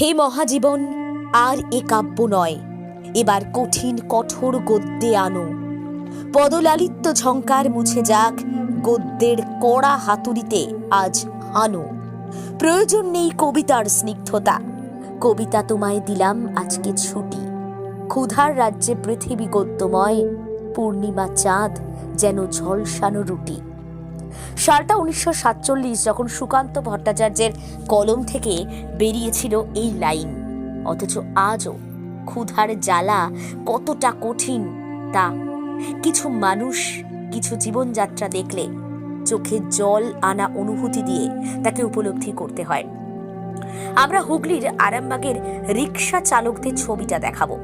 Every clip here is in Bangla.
হে মহাজীবন, আর এ কাব্য নয়। এবার কঠিন, কঠোর গদ্যে আনো। পদলালিত্য ঝঙ্কার মুছে যাক গদ্যের কড়া হাতুড়িতে আজ আনো। প্রয়োজন নেই কবিতার স্নিগ্ধতা। কবিতা তোমায় দিলাম আজকে ছুটি। ক্ষুধার রাজ্যে পৃথিবী গদ্যময়, পূর্ণিমা চাঁদ যেন ঝলসানো রুটি। সালটা উনিশশো সাতচল্লিশ যখন সুকান্ত ভট্টাচার্যের কলম থেকে বেরিয়েছিল এই লাইন, অথচ আজও ক্ষুধার জ্বালা কতটা কঠিন তা। কিছু মানুষ কিছু জীবনযাত্রা দেখলে চোখে জল আনা অনুভূতি দিয়ে তাকে উপলব্ধি করতে হয়। আমরা হুগলির আরামবাগের রিক্সা চালকদের ছবিটা দেখাবো।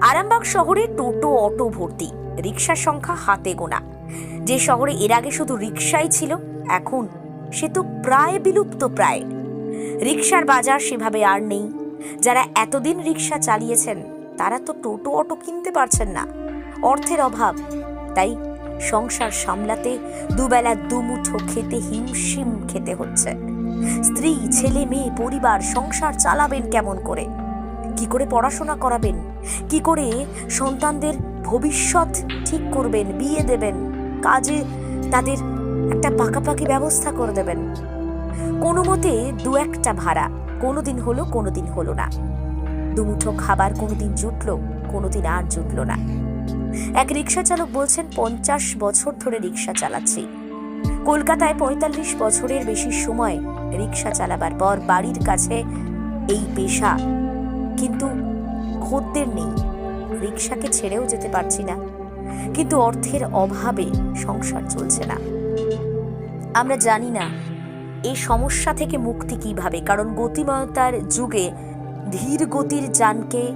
আরামবাগ শহরে টোটো, অটো ভর্তি রিক্সার সংখ্যা হাতে গোনা। যে শহরে এর আগে শুধু রিক্সাই ছিল, এখন সে তো প্রায় বিলুপ্ত প্রায়। রিক্সার বাজার সেভাবে আর নেই। যারা এতদিন রিক্সা চালিয়েছেন, তারা তো টোটো, অটো কিনতে পারছেন না। অর্থের অভাব। তাই সংসার সামলাতে দুবেলা দুমুঠো খেতে হিমশিম খেতে হচ্ছে। স্ত্রী, ছেলে, মেয়ে, পরিবার, সংসার চালাবেন কেমন করে? কি করে পড়াশোনা করাবেন? কি করে সন্তানদের ভবিষ্যৎ ঠিক করবেন, বিয়ে দেবেন? কাজে তাদের একটা পাকাপাকি ব্যবস্থা করে দেবেন। কোনো মতে দু একটা ভাড়া কোনোদিন হলো কোনোদিন হলো না। দুমুঠো খাবার কোনো কোনোদিন জুটলো, কোনো দিন আর জুটলো না। এক রিক্সা চালক বলছেন, পঞ্চাশ বছর ধরে রিক্সা চালাচ্ছি। কলকাতায় পঁয়তাল্লিশ বছরের বেশি সময় রিক্সা চালাবার পর বাড়ির কাছে এই পেশা। কিন্তু খদ্দের নেই। রিক্সাকে ছেড়েও যেতে পারছি না। কিন্তু অর্থের অভাবে সংসার চলছে না। আমরা জানি না এই সমস্যা থেকে মুক্তি কীভাবে, কারণ গতিময়তার যুগে ধীর গতির যানকে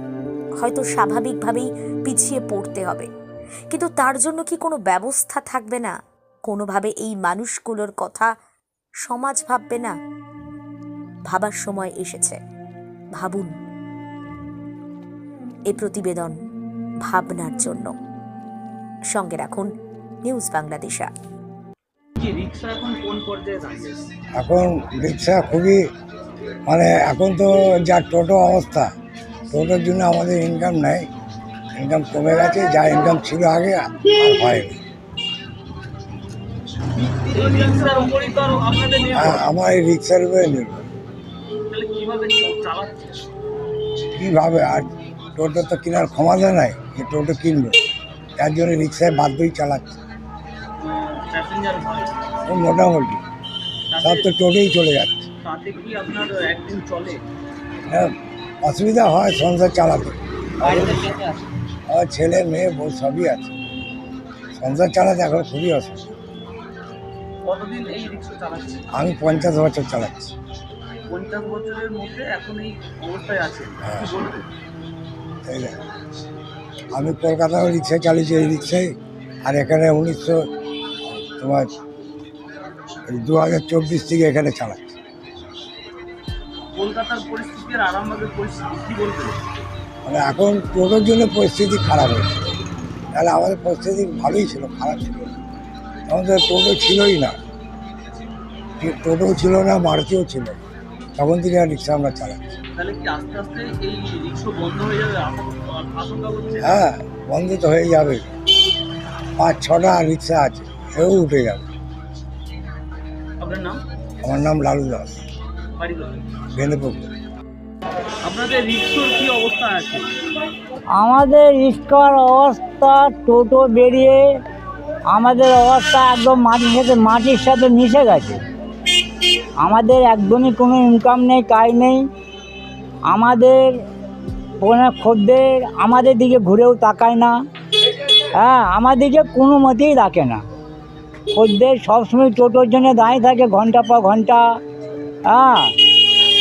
হয়তো স্বাভাবিকভাবেই পিছিয়ে পড়তে হবে। কিন্তু তার জন্য কি কোনো ব্যবস্থা থাকবে না? কোনোভাবে এই মানুষগুলোর কথা সমাজ ভাববে না? ভাবার সময় এসেছে। ভাবুন। এ প্রতিবেদন ভাবনার জন্য। সঙ্গে রাখুন। নিউজ বাংলাদেশা। এখন কোন পর্যায়ে দাঁড়িয়ে এখন রিক্সা খুবই মানে এখন তো যা টোটো অবস্থা টোটোর জন্য আমাদের ইনকাম নাই। ইনকাম কমে গেছে যা ইনকাম ছিল আগে আর হয়নি। আ- আমার এই রিক্সার উপরে নির্ভর। কীভাবে কীভাবে? আর টোটো তো কেনার ক্ষমতা নাই যে টোটো কিনবে। তার জন্য রিক্সায় বাধ্যই চালাচ্ছে। মোটামুটি। সব তো টোটোই চলে যাচ্ছে। হ্যাঁ অসুবিধা হয় সংসার চালাতে। ছেলে মেয়ে বউ সবই আছে। সংসার চালাতে এখন খুবই অসুবিধা। আমি পঞ্চাশ বছর চালাচ্ছি। পঞ্চাশ বছরের মধ্যে এখন এই অবস্থায় আছে হ্যাঁ। আমি কলকাতাও রিক্সা চালিয়েছি এই রিক্সায় আর এখানে উনিশশো তোমার দু হাজার চব্বিশ থেকে এখানে চালাচ্ছি। কলকাতার পরিস্থিতি আর আরামবাগের পরিস্থিতি কি বলবেন মানে এখন টোটোর জন্য পরিস্থিতি খারাপ হয়েছে। তাহলে আমাদের পরিস্থিতি ভালোই ছিল খারাপ ছিল। তো টোটো ছিলই না। টোটোও ছিল না মারুতিও ছিল। তখন থেকে রিক্সা আমরা চালাচ্ছি। তাহলে কি আস্তে আস্তে এই রিক্সা বন্ধ হয়ে যাবে? হ্যাঁ বন্ধ তো হয়ে যাবে। পাঁচ ছটা রিক্সা আছে এও উঠে যাবে। আপনার নাম? আমার নাম লালু দাস। বাড়ি আপনাদের রিক্সার কি অবস্থা আছে? আমাদের রিক্সার অবস্থা টোটো বেরিয়ে আমাদের অবস্থা একদম মাটির সাথে মাটির সাথে মিশে গেছে। আমাদের একদমই কোনো ইনকাম নেই কাজ নেই। আমাদের কোনো খদ্দের আমাদের দিকে ঘুরেও তাকায় না। হ্যাঁ আমাদেরকে কোনো মতেই রাখে না। খদ্দের সবসময় টোটোর জন্য দাঁড়িয়ে থাকে ঘণ্টা পর ঘণ্টা। হ্যাঁ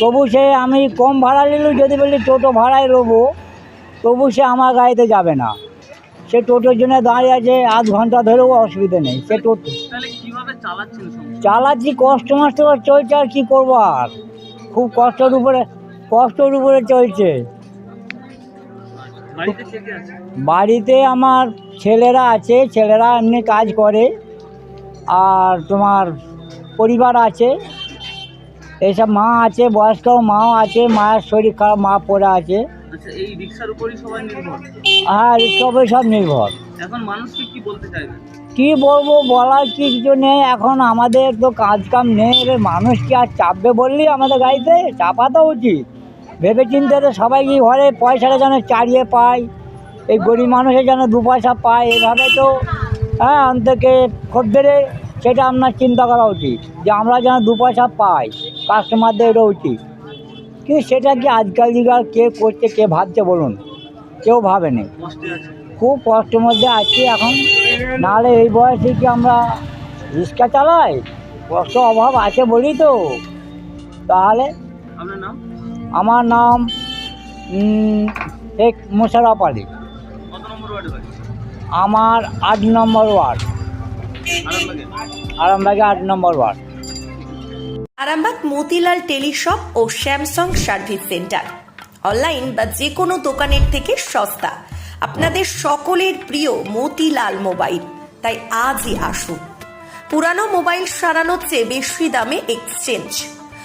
তবু সে আমি কম ভাড়া নিলেও যদি বলি টোটো ভাড়ায় নেব তবু সে আমার গাড়িতে যাবে না। সে টোটোর জন্য দাঁড়িয়ে আছে আধ ঘণ্টা ধরেও অসুবিধা নেই। সে টোটো চালাচ্ছি কষ্ট মষ্ট চলছে আর কী করব আর? খুব কষ্টের উপরে কষ্টের উপরে চলছে। বাড়িতে আমার ছেলেরা আছে ছেলেরা এমনি কাজ করে। আর তোমার পরিবার আছে। এইসব মা আছে বয়স্ক মাও আছে মায়ের শরীর খারাপ মা পড়ে আছে। আচ্ছা রিক্সার হ্যাঁ রিক্সার সব নির্ভর। এখন মানুষকে কি বলতে চাইবেন কি বলব বলার কি কিছু নেই। এখন আমাদের তো কাজ কাম নেই মানুষ কি আর চাপবে বললি আমাদের গাড়িতে? চাপা তো উচিত। ভেবে চিন্তে তো সবাই কি ঘরে পয়সাটা যেন চালিয়ে পায়, এই গরিব মানুষের যেন দু পয়সা পায়, এভাবে তো হ্যাঁ অন্তকে খদ্দেরে সেটা আপনার চিন্তা করা উচিত, যে আমরা যেন দু পয়সা পাই কাস্টমারদের এটা উচিত। কিন্তু সেটা কি আজকাল দিকার কে করছে, কে ভাবছে বলুন? কেউ কষ্টে খুব কষ্টের মধ্যে আছি এখন। নাহলে এই বয়সে কি আমরা রিক্সা চালাই? কষ্ট অভাব আছে বলি তো। তাহলে আপনার নাম? আমার নাম শেখ মোশারফ আলী। আমার আট নম্বর ওয়ার্ড। আরামবাগে আট number ward. Arambagh Motilal teleshop ও স্যামসাং সার্ভিস সেন্টার। অনলাইন বা যে কোনো দোকানের থেকে সস্তা। আপনাদের সকলের প্রিয় মতিলাল মোবাইল। তাই আজই আসুন। পুরানো মোবাইল সারানোর চেয়ে বেশি দামে এক্সচেঞ্জ।